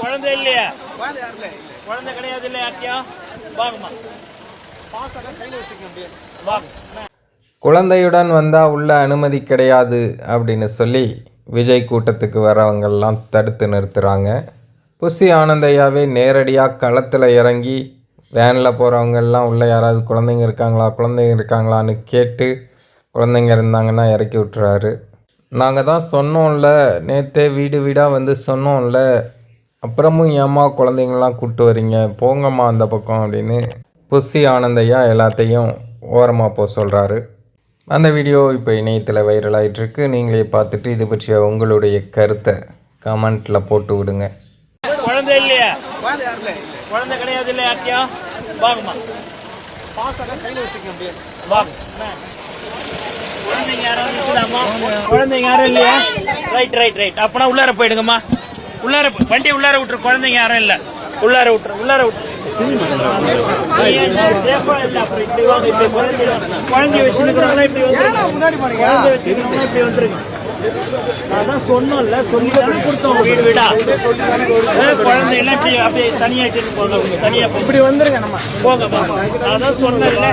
குழந்தை இல்லையா? குழந்தை கிடையாது இல்ல யார்ட்டியும் வாங்கம்மா. வாங்க. குழந்தையுடன் வந்தால் உள்ள அனுமதி கிடையாது அப்படின்னு சொல்லி விஜய் கூட்டத்துக்கு வரவங்கெல்லாம் தடுத்து நிறுத்துகிறாங்க புசி ஆனந்தையாவே நேரடியாக களத்தில் இறங்கி வேனில் போகிறவங்கெல்லாம் உள்ளே யாராவது குழந்தைங்க இருக்காங்களா குழந்தைங்க இருக்காங்களான்னு கேட்டு குழந்தைங்க இருந்தாங்கன்னா இறக்கி விட்டுறாரு. நாங்கள் தான் சொன்னோம்ல நேற்றே வீடு வீடாக வந்து சொன்னோம்ல அப்புறமும் ஏம்மா குழந்தைங்களாம் கூப்பிட்டு வரீங்க? போங்கம்மா அந்த பக்கம் அப்படின்னு புசி ஆனந்தையா எல்லாத்தையும் ஓரமாக போக சொல்கிறாரு அந்த வீடியோ இப்போ இணையத்தில் வைரல் ஆயிட்டிருக்கு. நீங்களே பார்த்துட்டு இது பற்றிய உங்களுடைய கருத்தை கமெண்ட்டில் போட்டு விடுங்க. குழந்தை இல்லையா? குழந்தை கிடையாது இல்லையா வாங்கம்மா. வாங்க. குழந்தைங்க யாரும் குழந்தைங்க யாரும் இல்லையா? ரைட் ரைட் ரைட் அப்பனா உள்ளார போயிடுங்கம்மா. உள்ளார போ- வண்டி உள்ளார விட்டுரு குழந்தைங்க யாரும் இல்ல. உள்ளார விட்டுரு உள்ளார விட்டுரு. சேஃபா இல்ல அப்புறம் இப்படி வாங்க இப்படி குழந்தை குழந்தை வச்சுருக்கிறவங்க இப்படி வச்சுருக்கிறவங்க இப்படி வந்துருங்க நான் தான் சொன்னோம்ல சொல்லி தானே கொடுத்தோம். வீடு வீடா. குழந்தை எல்லாம் இப்படி அப்படியே தனியா வச்சுட்டு போங்க தனியா இப்படி வந்துருங்க நம்ம. போங்க போங்க நான் தான் சொன்னேன்ல